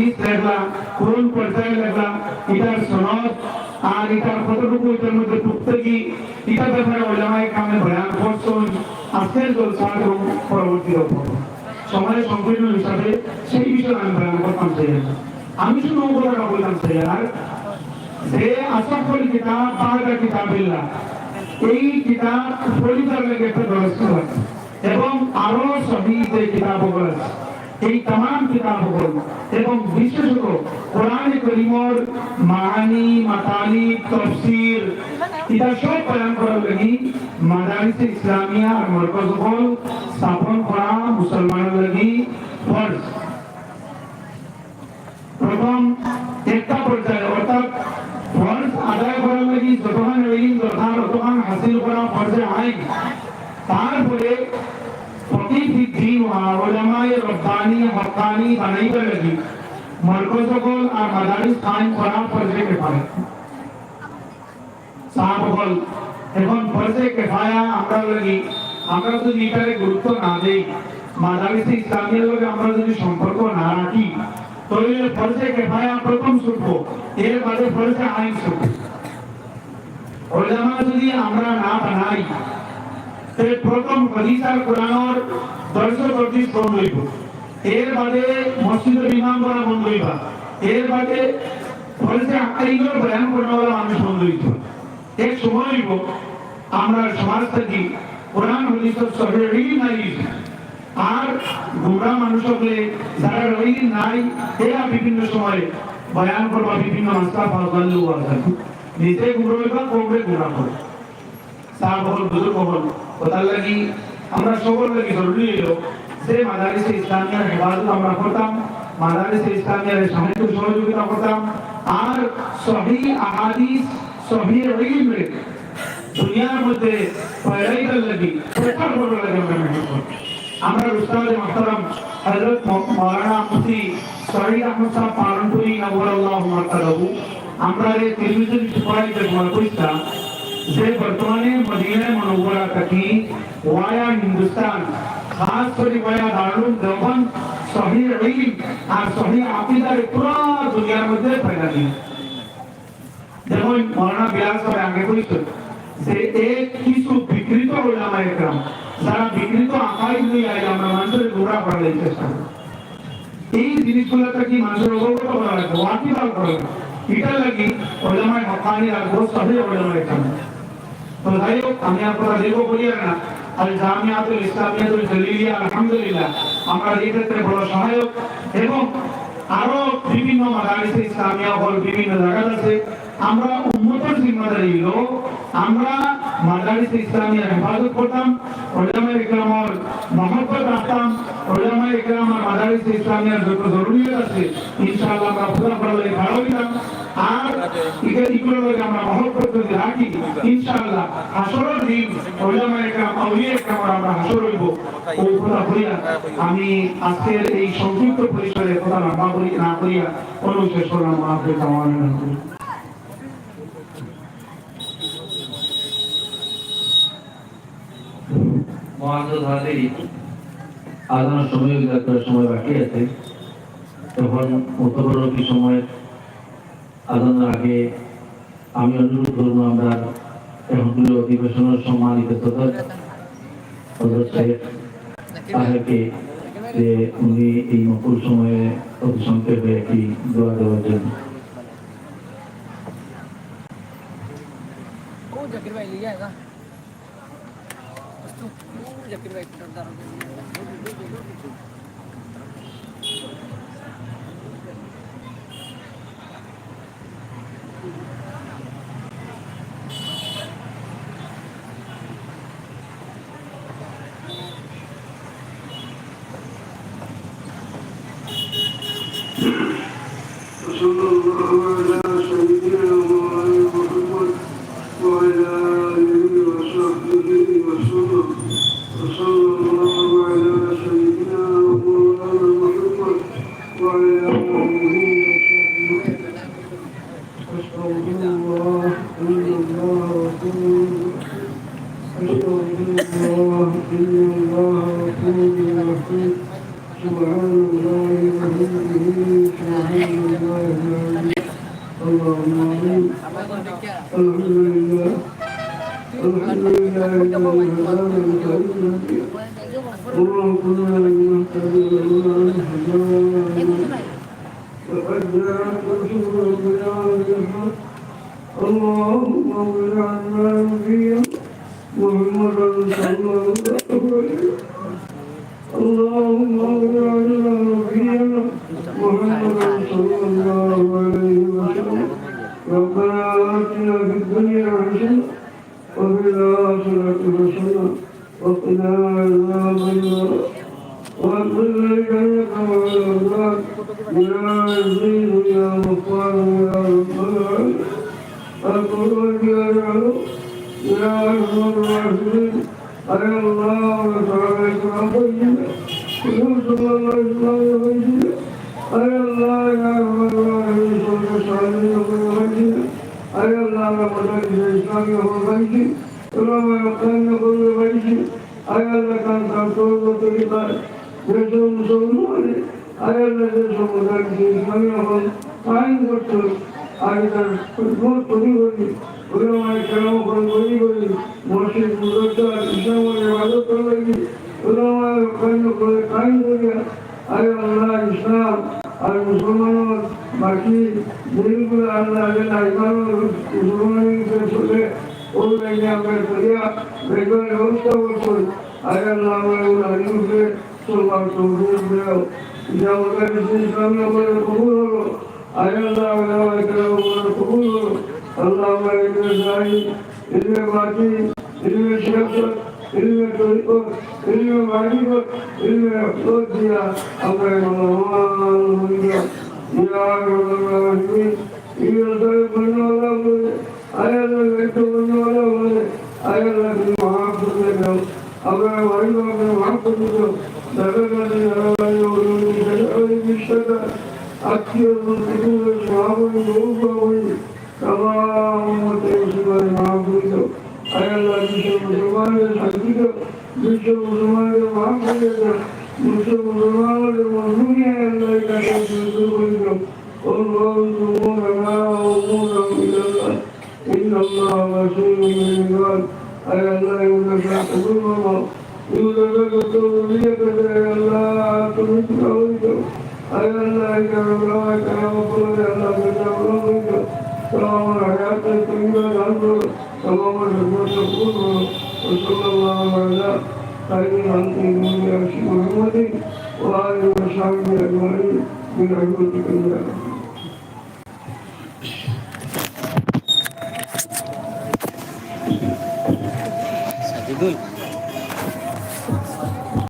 হাদিস লেখলা কোন পর্যায়ে লেখলা এটার সনদ আর এটার কতটুকু এটার মধ্যে টুকতেকি এটার ব্যাপারে ওলামায় কামে বয়ান করছেন। আজকের জলসা এবং পরবর্তী সময়ের সংকীর্ণ হিসাবে সেই বিষয়ে আমি বয়ান করতাম চাই আমি শুধু ওগুলো বলতাম চাই আর যে আসফল কিতাব বাগা কিতাবিল্লাহ এই কিতাব পরিবার লেগে একটা ব্যবস্থা আছে। এবং আরও সবই যে কিতাবগুলো আছে। এই তাম কিতাবগুলো এবং বিশেষত কোরআন করিমর মাহানি মাতালি তফসির এটা সব বয়ান করার লাগি মাদারিস ইসলামিয়া আর মরকজ হল স্থাপন করা মুসলমানের লাগি ফরজ প্রথম একটা পর্যায়ে অর্থাৎ ফরজ আদায় করার লাগি যতক্ষণ ইলম দরকার ততক্ষণ হাসিল করা ফরজে আইন তারপরে হক্কানি বানাইবার লাগি মরকজ হল আর মাদারিস কায়েম করা ফরজে কিফায়া সাহাবল এখন ফরজে কিফায়া আমরা লাগি, আমরা যদি এটারে গুরুত্ব না দেই মাদারিসে ইসলামিয়ার লগে আমরা যদি সম্পর্ক না রাখি তাহলে ফরজে কিফায়া প্রথম শুরু এর বাদে ফরজে আইন শুরু ওলামা যদি আমরা না বানাই তে প্রথম হাদিস আর কোরআনের দর্শ দর্শিস বন্ধ হইব। এর বাদে মসজিদের ইমাম করা বন্ধ হইবা। এর বাদে ফরজে আইনের বয়ান করার মানুষ বন্ধ এক সময় আমরা সমাজ থেকে কোরআন হাদিসের রিল নাই। আর গুমরা মানুষ হলে যারা রইল নাই, এরা বিভিন্ন সময় বয়ান করবা, বিভিন্ন মাস্তা ফাজাল্লু আছে নিজে গুমরা হইবা, কমরে গুমরা করে সাহাব হল বুজুর্গ হল ওটার লাগি আমরা সকল লাগি জরুরি হইল যে মাদারিসে ইসলামিয়ার হেফাজত আমরা করতাম, মাদারিসে ইসলামিয়ার যে বর্তমানে মদিনা মনোবরা থাকি ওয়ায়া হিন্দুস্তান, খাস করে ওয়ায়া দারুল দেওবন্দ সহি ইলম আর সহি আকিদার পুরো দুনিয়ার মধ্যে ফেলা দিয়ে। যেমন মৌলানা বিলাস করে আগে কইছেন যে এক কিছু বিকৃত ওলামা একরাম যারা বিকৃত আকাইদ নিয়ে আইলে আমরা মানুষের গোড়া করার চেষ্টা এই জিনিসগুলোটা কি মানুষের অবগত করা লাগবে ওয়াকিবাল করা লাগবে এটা লাগি ওলামায় হকানি রাখব সহি ওলামায় কাম তো যাই হোক আমি আপনারা দেখব বলি না। আল জামিয়াতুল ইসলামিয়াতুল জলিলিয়া, আলহামদুলিল্লাহ। আমরা এই ক্ষেত্রে বড় সহায়ক এবং আরও বিভিন্ন মাদারিসে ইসলামিয়া হল বিভিন্ন জায়গা আছে। আমরা জিম্মাদারি আমরা মাদারিসে ইসলামিয়া হেফাজত করতাম ওলামা ইকরামর মহব্বত রাখতাম ওলামা ইকরাম আর মাদারিসে ইসলামিয়ার যত জরুরিয়ত আছে, ইনশাআল্লাহ আমরা পুরা করলে ভালো হইতাম আর এটা ইগুলোর আমরা মহব্বত যদি রাখি, ইনশাআল্লাহ হাসরের দিন ওলামা ইকরাম, আউলিয়া ইকরাম আমরা হাসর হইব। ও কথা বলিয়া আমি আজকের এই সংক্ষিপ্ত পরিসরে কথা লম্বা করি না করিয়া অনুশেষ করলাম। আপনাদের কামনা করি মহাজুদ হাজিরি আজানোর সময় একটা সময় বাকি আছে, তখন উত্তরবর্তী সময়ের আজানোর আগে আমি অনুরোধ করব আমরা এখনগুলো অধিবেশনের সম্মানিত সদস্য সদস্য সাহেব সাহেবকে যে উনি এই নকুল সময়ে অতি সংক্ষেপে একটি দোয়া দেওয়ার জন্য। อยากกินอะไรตอนตอน غفور أستغفر الله إن الله غفور رحيم سبحان الله وبحمده سبحان اللهم آمين الحمد لله الحمد لله الذي هدانا لهذا وما كنا لنهتدي لولا أن هدانا لقد جاءت رسول ربنا بالحق اللهم عنا نبيا محمدا محمدا صلى الله. عليه وسلم ربنا آتنا في الدنيا حسنة وفي الآخرة মুসলমানের আয়াল্লাহ সম্প্রদায়কে ইসলামী হল কায়েম করতে আগে তার খুব তৈরি করি। ওলামায় কেরাম করে তৈরি করি মসজিদ মুদরদার ইসলামের ইবাদত করে লাগি ওলামায় কাইন করে কাইন করিয়া আরে আল্লাহ ইসলাম, আর মুসলমানের বাকি দিনগুলো আল্লাহ আগে নাইবার মুসলমানের চলে। ওই লাইনে আমরা করিয়া বেতনের ব্যবস্থা করছি। আরে আল্লাহ, আমরা ওই আলিমকে চলবার তৌফিক দাও। যা ওদের ইসলামী কবুল হলো। আয়াল্লাহ আল্লাহ একরাম কবুল হলো أكثر من كل شعب يوقعون تمام وتوسل المعبود أي الله جل وعلا الحقيقة جل وعلا معبود جل وعلا المعبود أي الله أي